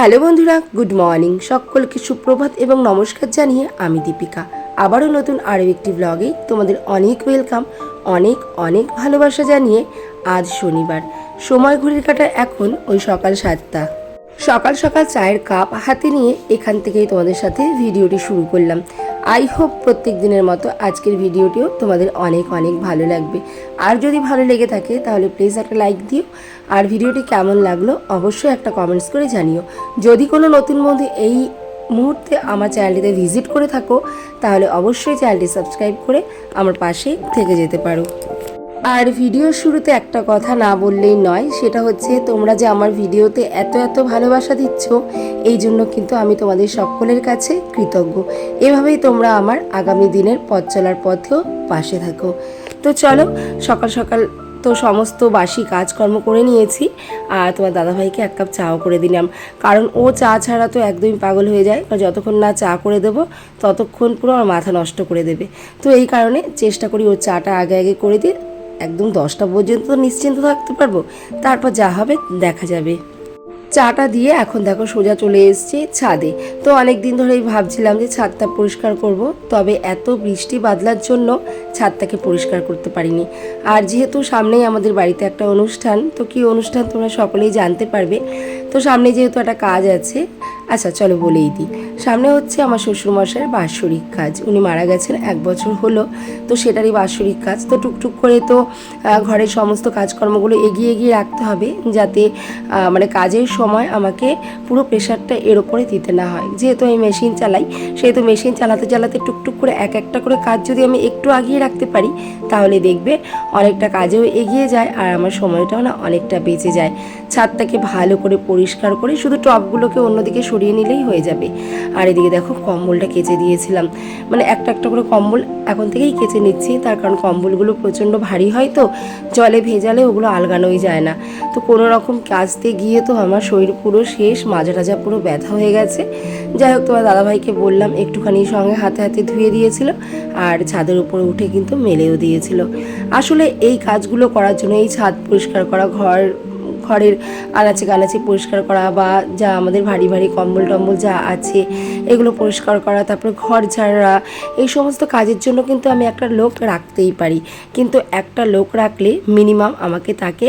Hello বন্ধুরা, good morning. সকলকে সুপ্রভাত এবং নমস্কার জানিয়ে আমি দীপিকা। আবারও নতুন আরও একটি ব্লগে তোমাদের অনেক ওয়েলকাম অনেক অনেক ভালোবাসা জানিয়ে আজ শনিবার। সময় ঘড়ির কাটা এখন ওই সকাল সাতটা। সকাল সকাল চায়ের কাপ হাতে নিয়ে এখান থেকেই তোমাদের সাথে ভিডিওটি শুরু করলাম। আই হোপ প্রত্যেক দিনের মতো আজকের ভিডিওটিও তোমাদের অনেক অনেক ভালো লাগবে। আর যদি ভালো লেগে থাকে, তাহলে প্লিজ একটা লাইক দিও। আর ভিডিওটি কেমন লাগল, অবশ্যই একটা কমেন্টস করে জানিও। যদি কোনো নতুন বন্ধু এই মুহূর্তে আমার চ্যানেলটিতে ভিজিট করে থাকো, তাহলে অবশ্যই চ্যানেলটি সাবস্ক্রাইব করে আমার পাশে থেকে যেতে পারো। আর ভিডিওর শুরুতে একটা কথা না বললেই নয়, সেটা হচ্ছে তোমরা যে আমার ভিডিওতে এত এত ভালোবাসা দিচ্ছ, এই জন্য কিন্তু আমি তোমাদের সকলের কাছে কৃতজ্ঞ। এভাবেই তোমরা আমার আগামী দিনের পথ চলার পথেও পাশে থাকো। তো চলো, সকাল সকাল তো সমস্ত বাসি কাজকর্ম করে নিয়েছি, আর তোমার দাদাভাইকে এক কাপ চাও করে দিলাম। কারণ ও চা ছাড়া তো একদমই পাগল হয়ে যায় কারণ যতক্ষণ না চা করে দেবো, ততক্ষণ পুরো আমার মাথা নষ্ট করে দেবে। তো এই কারণে চেষ্টা করি ওর চাটা আগে আগে করে দিই একদম দশটা পর্যন্ত নিশ্চিন্ত থাকতে পারব। তারপর যা হবে দেখা যাবে। চাটা দিয়ে এখন দেখো সোজা চলে এসেছি ছাদে। তো অনেক দিন ধরেই ভাবছিলাম যে ছাদটা পরিষ্কার করব, তবে এত বৃষ্টি বাদলার জন্য ছাদটাকে পরিষ্কার করতে পারিনি। আর যেহেতু সামনেই আমাদের বাড়িতে একটা অনুষ্ঠান, তো কি অনুষ্ঠান তোমরা সকলেই জানতে পারবে। তো সামনে যেহেতু একটা কাজ আছে আচ্ছা চলো বলেই দিই। সামনে হচ্ছে আমার শ্বশুরমশাইয়ের বাৎসরিক কাজ। উনি মারা গেছেন এক বছর হলো, তো সেটারই বাৎসরিক কাজ। তো টুকটুক করে তো ঘরের সমস্ত কাজকর্মগুলো এগিয়ে এগিয়ে রাখতে হবে যাতে মানে কাজের সময় আমাকে পুরো প্রেশারটা এর ওপরে দিতে না হয়। যেহেতু আমি মেশিন চালাই, সেহেতু মেশিন চালাতে চালাতে টুকটুক করে এক একটা করে কাজ যদি আমি একটু আগিয়ে রাখতে পারি, তাহলে দেখবে অনেকটা কাজেও এগিয়ে যায় আর আমার সময়টাও না অনেকটা বেঁচে যায়। ছাদটাকে ভালো করে পরিষ্কার করে শুধু টপগুলোকে অন্যদিকে সরিয়ে নিলেই হয়ে যাবে। আর এদিকে দেখো কম্বলটা কেচে দিয়েছিলাম। মানে একটা একটা করে কম্বল এখন থেকেই কেচে নিচ্ছি, তার কারণ কম্বলগুলো প্রচণ্ড ভারী হয় তো, জলে ভেজালে ওগুলো আলগানোই যায় না। তো কোনো রকম কাচতে গিয়ে তো আমার শরীর পুরো শেষ, মাজা পুরো ব্যথা হয়ে গেছে। যাই হোক, তোমার দাদাভাইকে বললাম, একটুখানি সঙ্গে হাতে হাতে ধুয়ে দিয়েছিল আর ছাদের উপরে উঠে কিন্তু মেলেও দিয়েছিল। আসলে এই কাজগুলো করার জন্য এই ছাদ পরিষ্কার করা, ঘর ঘরের আনাচে কানাচে পরিষ্কার করা বা যা আমাদের ভারী ভারী কম্বল টম্বল যা আছে, এগুলো পরিষ্কার করা, তারপরে ঘর ঝাড়া, এই সমস্ত কাজের জন্য কিন্তু আমি একটা লোক রাখতেই পারি। কিন্তু একটা লোক রাখলে মিনিমাম আমাকে তাকে,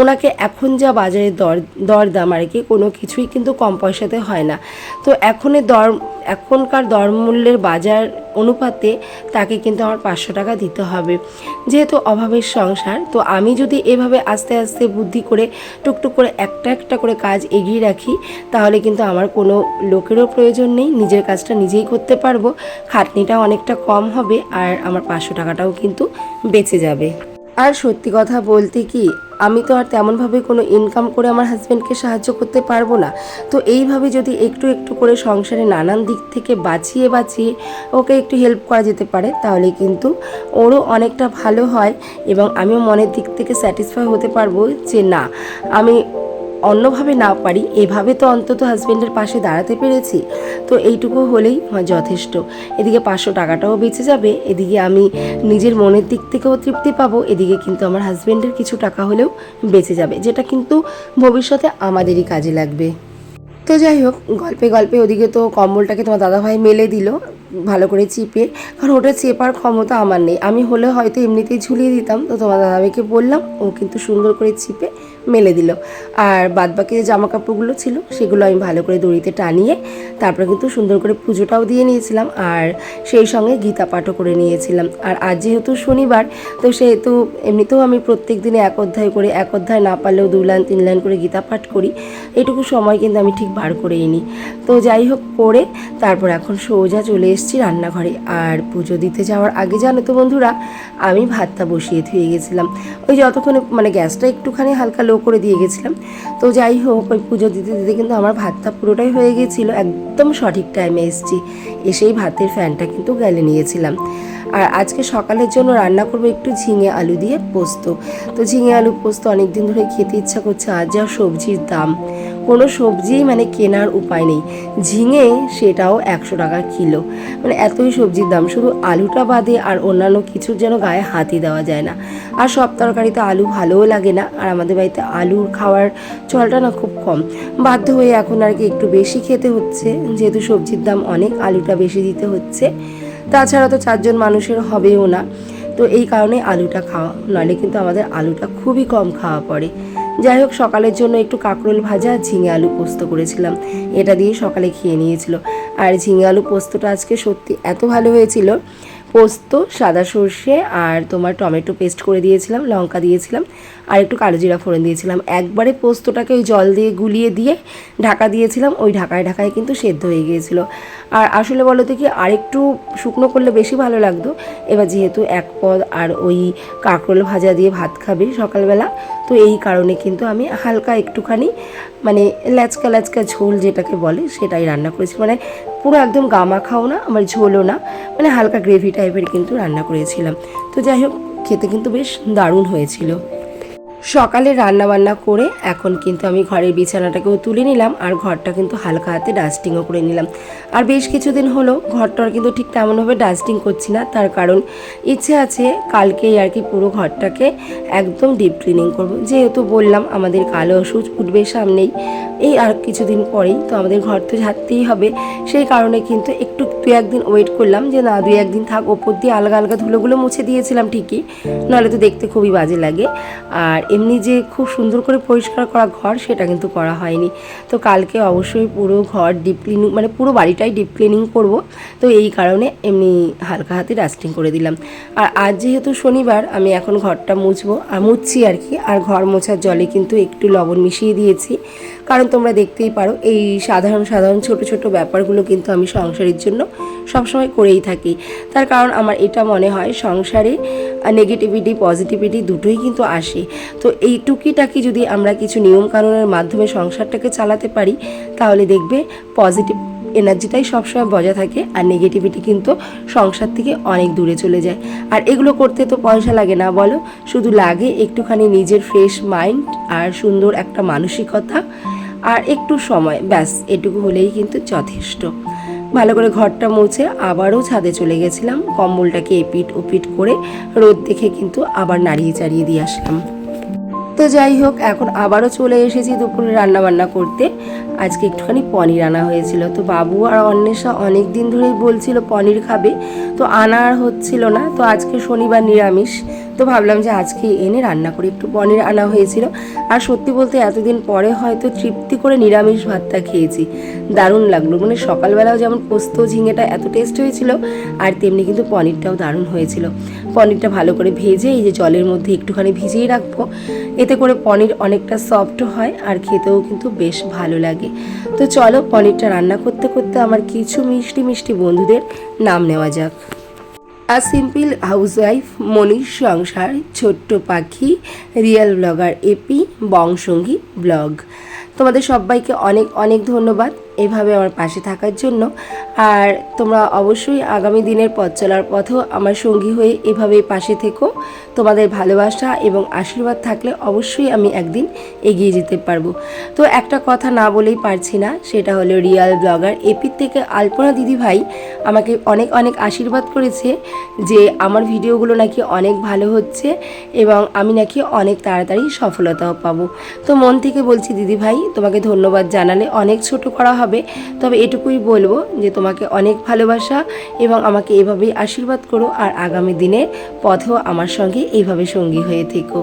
ওনাকে এখন যা বাজারে দর দরদাম আর কি, কোনো কিছুই কিন্তু কম পয়সাতে হয় না। তো এখনের দর, এখনকার দরমূল্যের বাজার অনুপাতে তাকে কিন্তু আমার পাঁচশো টাকা দিতে হবে। যেহেতু অভাবের সংসার, তো আমি যদি এভাবে আস্তে আস্তে বুদ্ধি করে টুকটুক করে একটা একটা করে কাজ এগিয়ে রাখি, তাহলে কিন্তু আমার কোনো লোকেরও প্রয়োজন নেই, নিজের কাজটা নিজেই করতে পারব খাটনিটাও অনেকটা কম হবে আর আমার পাঁচশো টাকাটাও কিন্তু বেঁচে যাবে। আর সত্যি কথা বলতে কি আমি তো আর তেমনভাবে কোনো ইনকাম করে আমার হাজব্যান্ডকে সাহায্য করতে পারব না। তো এইভাবে যদি একটু একটু করে সংসারে নানান দিক থেকে বাঁচিয়ে বাঁচিয়ে ওকে একটু হেল্প করা যেতে পারে, তাহলে কিন্তু ওরও অনেকটা ভালো হয় এবং আমিও মনের দিক থেকে স্যাটিসফাই হতে পারব যে না, আমি অন্যভাবে না পারি, এভাবে তো অন্তত হাজব্যান্ডের পাশে দাঁড়াতে পেরেছি। তো এইটুকু হলেই আমার যথেষ্ট। এদিকে পাঁচশো টাকাটাও বেঁচে যাবে, এদিকে আমি নিজের মনের দিক থেকেও তৃপ্তি পাবো, এদিকে কিন্তু আমার হাজব্যান্ডের কিছু টাকা হলেও বেঁচে যাবে, যেটা কিন্তু ভবিষ্যতে আমাদেরই কাজে লাগবে। তো যাই হোক, গল্পে গল্পে ওদিকে তো কম্বলটাকে তোমার দাদাভাই মেলে দিল, ভালো করে চিপে। কারণ ওটা চেপার ক্ষমতা আমার নেই। আমি হলে হয়তো এমনিতেই ঝুলিয়ে দিতাম, তো তোমার দাদাভাইকে বললাম, ও কিন্তু সুন্দর করে চিপে মেলে দিল। আর বাদবাকি যে জামা কাপড়গুলো ছিল, সেগুলো আমি ভালো করে দড়িতে টানিয়ে তারপরে কিন্তু সুন্দর করে পুজোটাও দিয়ে নিয়েছিলাম আর সেই সঙ্গে গীতা পাঠও করে নিয়েছিলাম। আর আজ যেহেতু শনিবার, তো সেহেতু এমনিতেও আমি প্রত্যেক দিনে এক অধ্যায় করে, এক অধ্যায় না পারলেও দু লাইন, তিন লাইন করে গীতা পাঠ করি। এটুকু সময় কিন্তু আমি ঠিক বার করেই নিই। তো যাই হোক, করে তারপর এখন সোজা চলে এসেছি রান্নাঘরে। আর পুজো দিতে যাওয়ার আগে জানো তো বন্ধুরা, আমি ভাতটা বসিয়ে ধুয়ে গেছিলাম। ওই যতক্ষণে মানে গ্যাসটা একটুখানি হালকা লো করে দিয়ে গেছিলাম। তো যাই হোক, ওই পুজো দিতে দিতে কিন্তু আমার ভাতটা পুরোটাই হয়ে গিয়েছিল একদম সঠিক টাইমে এসেছি। এসেই ভাতের ফ্যানটা কিন্তু গেলে নিয়েছিলাম। আর আজকে সকালের জন্য রান্না করব একটু ঝিঙে আলু দিয়ে পোস্ত। তো ঝিঙে আলু পোস্ত অনেক দিন ধরে খেতে ইচ্ছা করছে আর যা সবজির দাম। কোনো সবজিই মানে কেনার উপায় নেই। ঝিঙে সেটাও একশো টাকা কিলো। মানে এতই সবজির দাম। শুধু আলুটা বাদে আর অন্যান্য কিছুর যেন গায়ে হাতই দেওয়া যায় না। আর সব তরকারিতে আলু ভালোও লাগে না। আর আমাদের বাড়িতে আলুর খাওয়ার চলটা না খুব কম। বাধ্য হয়ে এখন আর কি একটু বেশি খেতে হচ্ছে। যেহেতু সবজির দাম অনেক, আলুটা বেশি দিতে হচ্ছে। তাছাড়া তো চারজন মানুষের হবেও না। তো এই কারণে আলুটা খাওয়া। নাহলে কিন্তু আমাদের আলুটা খুবই কম খাওয়া পড়ে। যাই হোক, সকালের জন্য একটু কাঁকরোল ভাজা ঝিঙে আলু পোস্ত করেছিলাম। এটা দিয়ে সকালে খেয়ে নিয়েছিল। আর ঝিঙে আলু পোস্তটা আজকে সত্যি এত ভালো হয়েছিল পোস্ত, সাদা সর্ষে আর তোমার টমেটো পেস্ট করে দিয়েছিলাম, লঙ্কা দিয়েছিলাম আর একটু কালো জিরা ফোড়ন দিয়েছিলাম। একবারে পোস্তটাকে ওই জল দিয়ে গুলিয়ে দিয়ে ঢাকা দিয়েছিলাম, ওই ঢাকায় ঢাকায় কিন্তু সেদ্ধ হয়ে গিয়েছিল। আর আসলে বলো তো কি, আরেকটু শুকনো করলে বেশি ভালো লাগতো। এবার যেহেতু এক পদ আর ওই কাঁকরোল ভাজা দিয়ে ভাত খাবে সকালবেলা, তো এই কারণে কিন্তু আমি হালকা একটুখানি মানে ল্যাচকা ল্যাচকা ঝোল যেটাকে বলে সেটাই রান্না করেছি। মানে পুরো একদম গামা খাও না, আমার ঝোলও না মানে হালকা গ্রেভি টাইপের কিন্তু রান্না করেছিলাম। তো যাই হোক, খেতে কিন্তু বেশ দারুণ হয়েছিল। সকালে রান্না বান্না করে এখন কিন্তু আমি ঘরের বিছানাটাকেও তুলে নিলাম আর ঘরটা কিন্তু হালকা হাতে ডাস্টিংও করে নিলাম। আর বেশ কিছুদিন হলো ঘরটার কিন্তু ঠিক তেমনভাবে ডাস্টিং করছি না, তার কারণ ইচ্ছে আছে কালকেই আর কি পুরো ঘরটাকে একদম ডিপ ক্লিনিং করব। যেহেতু বললাম আমাদের কালো ওষুধ উঠবে সামনেই, এই আর কিছুদিন পরেই তো আমাদের ঘর তো ঝাড়তেই হবে। সেই কারণে কিন্তু একটু দু একদিন ওয়েট করলাম যে না দু একদিন থাক, ওপর দিয়ে আলগা আলগা ধুলোগুলো মুছে দিয়েছিলাম ঠিকই, নাহলে তো দেখতে খুবই বাজে লাগে। আর এমনি যে খুব সুন্দর করে পরিষ্কার করা ঘর, সেটা কিন্তু করা হয়নি। তো কালকে অবশ্যই পুরো ঘর ডিপ ক্লিনিং মানে পুরো বাড়িটাই ডিপ ক্লিনিং করব। তো এই কারণে এমনি হালকা হাতে ডাস্টিং করে দিলাম। আর আজ যেহেতু শনিবার, আমি এখন ঘরটা মুছবো আর মুছছি আর কি। আর ঘর মোছার জলে কিন্তু একটু লবণ মিশিয়ে দিয়েছি। কারণ তোমরা দেখতেই পারো, এই সাধারণ সাধারণ ছোট ছোট ব্যাপারগুলো কিন্তু আমি সংসারের জন্য সবসময় করেই থাকি। তার কারণ আমার এটা মনে হয় সংসারে নেগেটিভিটি পজিটিভিটি দুটোই কিন্তু আসে। তো এই টুকিটাকি যদি আমরা কিছু নিয়মকানুনের মাধ্যমে সংসারটাকে চালাতে পারি, তাহলে দেখবে পজিটিভ এনার্জিটাই সবসময় বজায় থাকে আর নেগেটিভিটি কিন্তু সংসার থেকে অনেক দূরে চলে যায়। আর এগুলো করতে তো পয়সা লাগে না, বলো? শুধু লাগে একটুখানি নিজের ফ্রেশ মাইন্ড আর সুন্দর একটা মানসিকতা আর একটু সময়, ব্যাস, এটুকু হলেই কিন্তু যথেষ্ট। ভালো করে ঘরটা মুছে আবারও ছাদে চলে গেছিলাম। কম্বলটাকে এপিট ওপিট করে রোদ দেখে কিন্তু আবার নাড়িয়ে চাড়িয়ে দিয়ে আসলাম। তো যাই হোক, এখন আবারও চলে এসেছি দুপুরে রান্না বান্না করতে। আজকে একটুখানি পনির আনা হয়েছিল। তো বাবু আর অন্বেষা অনেক দিন ধরেই বলছিল পনির খাবে। তো আনা আর হচ্ছিল না। তো আজকে শনিবার নিরামিষ। তো ভাবলাম যে আজকে এনে রান্না করি একটু পনির আনা হয়েছিল। আর সত্যি বলতে এতদিন পরে হয়তো তৃপ্তি করে নিরামিষ ভাতটা খেয়েছি। দারুণ লাগল। মানে সকালবেলাও যেমন পোস্ত, ঝিঙেটা এত টেস্ট হয়েছিল, আর তেমনি কিন্তু পনিরটাও দারুণ হয়েছিল। পনিরটা ভালো করে ভেজে এই যে জলের মধ্যে একটুখানি ভিজিয়ে রাখব। এতে করে পনির অনেকটা সফট হয় আর খেতেও কিন্তু বেশ ভালো লাগে। তো চলো পনিরটা রান্না করতে করতে আমার কিছু মিষ্টি মিষ্টি বন্ধুদের নাম নেওয়া যাক। আর সিম্পল হাউসওয়াইফ মনির সংসার, ছোট্ট পাখি, রিয়েল ব্লগার এপি বংসঙ্গী ব্লগ। তোমাদের সবাইকে অনেক অনেক ধন্যবাদ। এভাবে আমার পাশে থাকার জন্য। আর তোমরা অবশ্যই আগামী দিনের পথ চলার পথেও আমার সঙ্গী হয়ে এভাবেই পাশে থেকো। তোমাদের ভালোবাসা এবং আশীর্বাদ থাকলে অবশ্যই আমি একদিন এগিয়ে যেতে পারব। তো একটা কথা না বলেই পারছি না, সেটা হলো রিয়াল ব্লগার এপির থেকে আলপনা দিদি ভাই আমাকে অনেক অনেক আশীর্বাদ করেছে যে আমার ভিডিওগুলো নাকি অনেক ভালো হচ্ছে এবং আমি নাকি অনেক তাড়াতাড়ি সফলতাও পাবো। তো মন থেকে বলছি, দিদি ভাই, তোমাকে ধন্যবাদ জানালে অনেক ছোট করা হবে। তবে এটুকুই বলব যে তোমাকে অনেক ভালোবাসা এবং আমাকে এভাবেই আশীর্বাদ করো আর আগামী দিনে পথেও আমার সঙ্গে এইভাবে সঙ্গী হয়ে থেকো।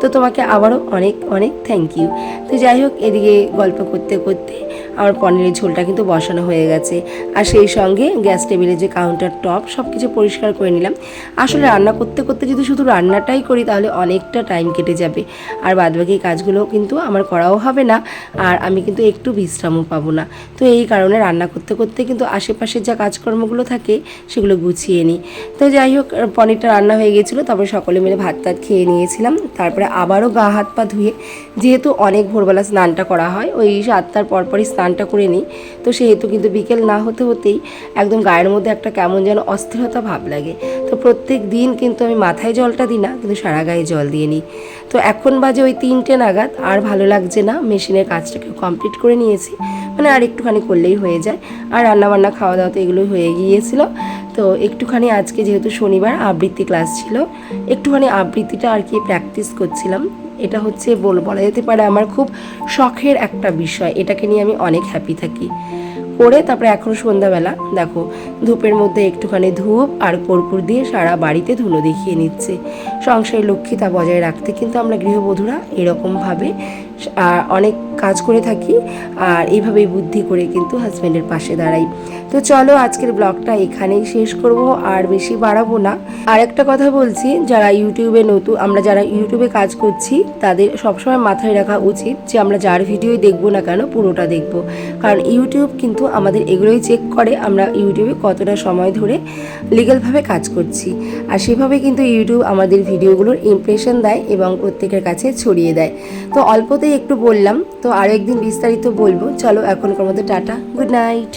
তো তোমাকে আবারও অনেক অনেক থ্যাংক ইউ তো যাই হোক, এদিকে গল্প করতে করতে আমার পনিরের ঝোলটা কিন্তু বসানো হয়ে গেছে। আর সেই সঙ্গে গ্যাস টেবিলের যে কাউন্টার টপ সব কিছু পরিষ্কার করে নিলাম। আসলে রান্না করতে করতে যদি শুধু রান্নাটাই করি, তাহলে অনেকটা টাইম কেটে যাবে। আর বাদবাকি কাজগুলো কিন্তু আমার করাও হবে না। আর আমি কিন্তু একটু বিশ্রামও পাবো না। তো এই কারণে রান্না করতে করতে কিন্তু আশেপাশের যা কাজকর্মগুলো থাকে, সেগুলো গুছিয়ে নিই। তো যাই হোক, পনিরটা রান্না হয়ে গেছিল, তারপরে সকলে মিলে ভাত টাত খেয়ে নিয়েছিলাম। তারপরে আবারও গা হাত পা ধুয়ে, যেহেতু অনেক ভোরবেলা স্নানটা করা হয়, ওই সাতটার পরপরই স্নান স্নানটা করে নিই। তো সেহেতু কিন্তু বিকেল না হতে হতেই একদম গায়ের মধ্যে একটা কেমন যেন অস্থিরতা ভাব লাগে। তো প্রত্যেক দিন কিন্তু আমি মাথায় জলটা দিই না, কিন্তু সারা গায়ে জল দিয়ে নিই। তো এখন বাজে ওই তিনটে নাগাদ, আর ভালো লাগছে না, মেশিনের কাজটাকে কমপ্লিট করে নিয়েছি। মানে আর একটুখানি করলেই হয়ে যায়। আর রান্নাবান্না খাওয়া দাওয়া তো এগুলোই হয়ে গিয়েছিল। তো একটুখানি আজকে যেহেতু শনিবার আবৃত্তি ক্লাস ছিল, একটুখানি আবৃত্তিটা আর কি প্র্যাকটিস করছিলাম। এটা হচ্ছে বল, বলা যেতে পারে আমার খুব শখের একটা বিষয়, এটাকে নিয়ে আমি অনেক হ্যাপি থাকি। করে তারপরে এখন সন্ধ্যাবেলা, দেখো, ধূপের মধ্যে একটুখানি ধূপ আর কর্পূর দিয়ে সারা বাড়িতে ধুলো দেখিয়ে নিচ্ছে। সংসারের লক্ষ্মীতা বজায় রাখতে কিন্তু আমরা গৃহবধূরা এরকমভাবে অনেক কাজ করে থাকি, আর এইভাবেই বুদ্ধি করে কিন্তু হাজব্যান্ডের পাশে দাঁড়াই। তো চলো আজকের ব্লগটা এখানেই শেষ করব, আর বেশি বাড়াবো না। আর একটা কথা বলছি, যারা ইউটিউবে নতুন আমরা যারা ইউটিউবে কাজ করছি, তাদের সবসময় মাথায় রাখা উচিত যে আমরা যার ভিডিওই দেখব না কেন, পুরোটা দেখব। কারণ ইউটিউব কিন্তু আমাদের এগুলোই চেক করে, আমরা ইউটিউবে কতটা সময় ধরে লিগ্যালভাবে কাজ করছি। আর সেভাবে কিন্তু ইউটিউব আমাদের ভিডিওগুলোর ইমপ্রেশন দেয় এবং প্রত্যেকের কাছে ছড়িয়ে দেয়। তো অল্পতেই একটু বললাম, তো আরও একদিন বিস্তারিত বলব। চলো এখনকার মধ্যে টাটা গুড নাইট